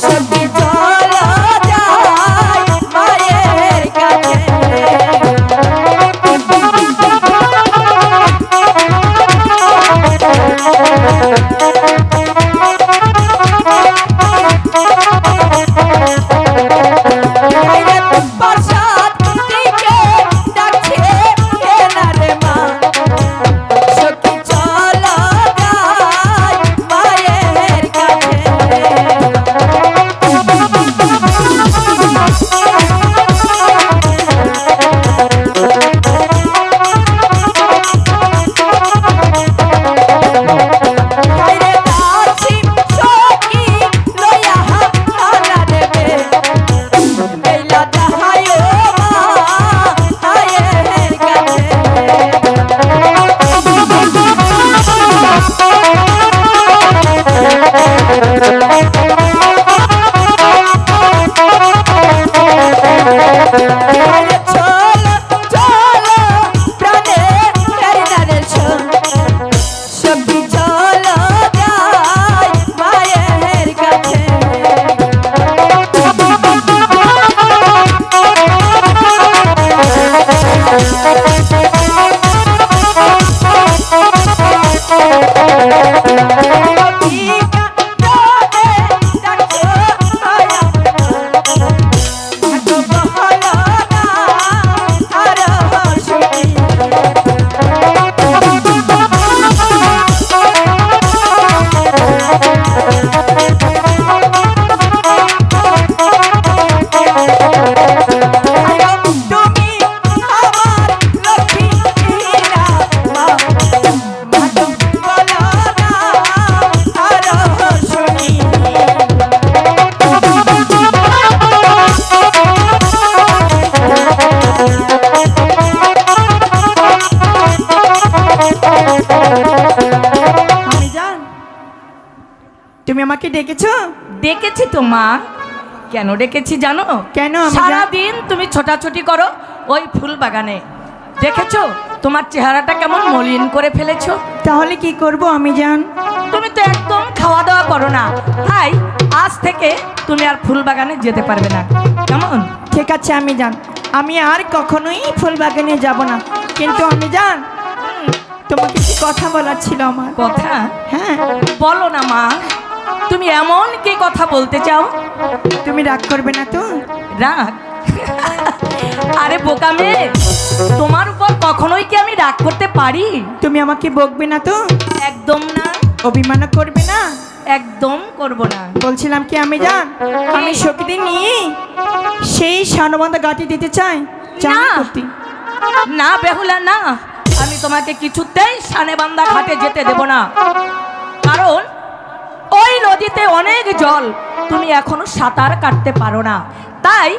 সত্যি আমাকে ডেকেছো? ডেকেছি তো মা। কেন ডেকেছি জানো? কেন সারাদিন তুমি ছোটাছুটি করো ওই ফুল বাগানে। দেখেছ? তোমার চেহারাটা কেমন মলিন করে ফেলেছো? তাহলে কি করব আমি জান? তুমি তো একদম খাওয়া দাওয়া করো না। তাই আজ থেকে তুমি আর ফুল বাগানে যেতে পারবে না। কেমন? ঠিক আছে আমি জান। আমি আর কখনোই ফুল বাগানে যাব না। কিন্তু আমি জান তোমাকে কি কথা বলার ছিল আমার? কথা? হ্যাঁ। বলো না মা। তুমি এমন কি কথা বলতে চাও? তুমি রাগ করবে না তো? রাগ? আরে বোকা মেয়ে তোমার উপর কখনোই কি আমি রাগ করতে পারি? তুমি আমাকে বকবে না তো? একদম না। অভিমানও করবে না? একদম করব না। বলছিলাম কি আমি জান? আমি শক্তি নিয়ে সেই সানবান্ধা গাটি দিতে চাই। না। না বেহুলা না। আমি তোমাকে কিছুতেই সানেবান্দা ঘাটে যেতে দেব না। কারণ নদীতে অনেক জল তুমি এখনও সাঁতার কাটতে পারো না। তাই